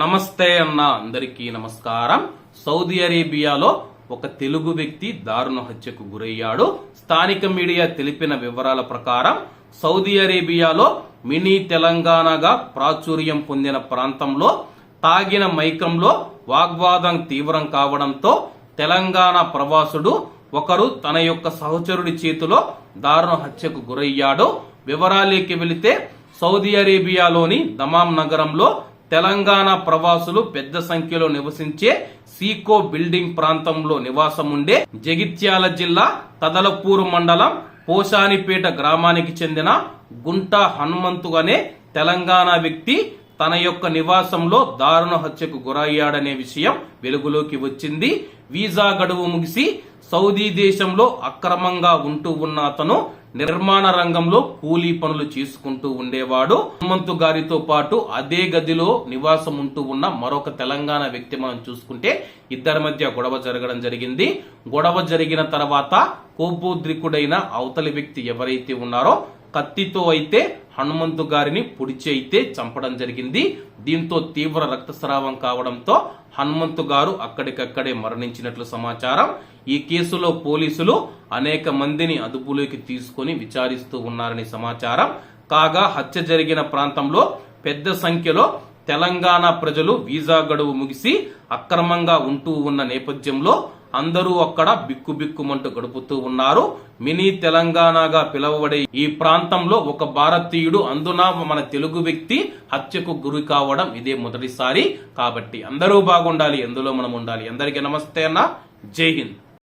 నమస్తే అన్న అందరికీ నమస్కారం. సౌదీ అరేబియాలో ఒక తెలుగు వ్యక్తి దారుణ హత్యకు గురయ్యాడు. స్థానిక మీడియా తెలిపిన వివరాల ప్రకారం సౌదీ అరేబియాలో మినీ తెలంగాణగా ప్రాచుర్యం పొందిన ప్రాంతంలో తాగిన మైకంలో వాగ్వాదం తీవ్రం కావడంతో తెలంగాణ ప్రవాసుడు ఒకరు తన యొక్క సహచరుడి చేతిలో దారుణ హత్యకు గురయ్యాడు. వివరాలేకి వెళితే సౌదీ అరేబియాలోని దమాం నగరంలో తెలంగాణ ప్రవాసులు పెద్ద సంఖ్యలో నివసించే సీకో బిల్డింగ్ ప్రాంతంలో నివాసం ఉండే జగిత్యాల జిల్లా తదలపూరు మండలం పోషానిపేట గ్రామానికి చెందిన గుంట హనుమంతు అనే తెలంగాణ వ్యక్తి తన యొక్క నివాసంలో దారుణ హత్యకు గురయ్యాడనే విషయం వెలుగులోకి వచ్చింది. వీసా గడువు ముగిసి సౌదీ దేశంలో అక్రమంగా ఉంటూ ఉన్న అతను నిర్మాణ రంగంలో కూలీ పనులు చేసుకుంటూ ఉండేవాడు. హనుమంతు గారితో పాటు అదే గదిలో నివాసం ఉంటూ ఉన్న మరొక తెలంగాణ వ్యక్తి మనం చూసుకుంటే ఇద్దరి మధ్య గొడవ జరగడం జరిగింది. గొడవ జరిగిన తర్వాత కోపోద్రికుడైన అవతలి వ్యక్తి ఎవరైతే ఉన్నారో కత్తితో అయితే హనుమంతు గారిని పొడిచి అయితే చంపడం జరిగింది. దీంతో తీవ్ర రక్తస్రావం కావడంతో హనుమంతు గారు అక్కడికక్కడే మరణించినట్లు సమాచారం. ఈ కేసులో పోలీసులు అనేక మందిని అదుపులోకి తీసుకొని విచారిస్తూ ఉన్నారని సమాచారం. కాగా హత్య జరిగిన ప్రాంతంలో పెద్ద సంఖ్యలో తెలంగాణ ప్రజలు వీసా గడువు ముగిసి అక్రమంగా ఉంటూ ఉన్న నేపథ్యంలో అందరూ అక్కడ బిక్కుబిక్కుమంటూ గడుపుతూ ఉన్నారు. మినీ తెలంగాణగా పిలువబడే ఈ ప్రాంతంలో ఒక భారతీయుడు అందున మన తెలుగు వ్యక్తి హత్యకు గురి కావడం ఇదే మొదటిసారి. కాబట్టి అందరూ బాగుండాలి ఎందులో మనం ఉండాలి. అందరికీ నమస్తే అన్న. జై హింద్.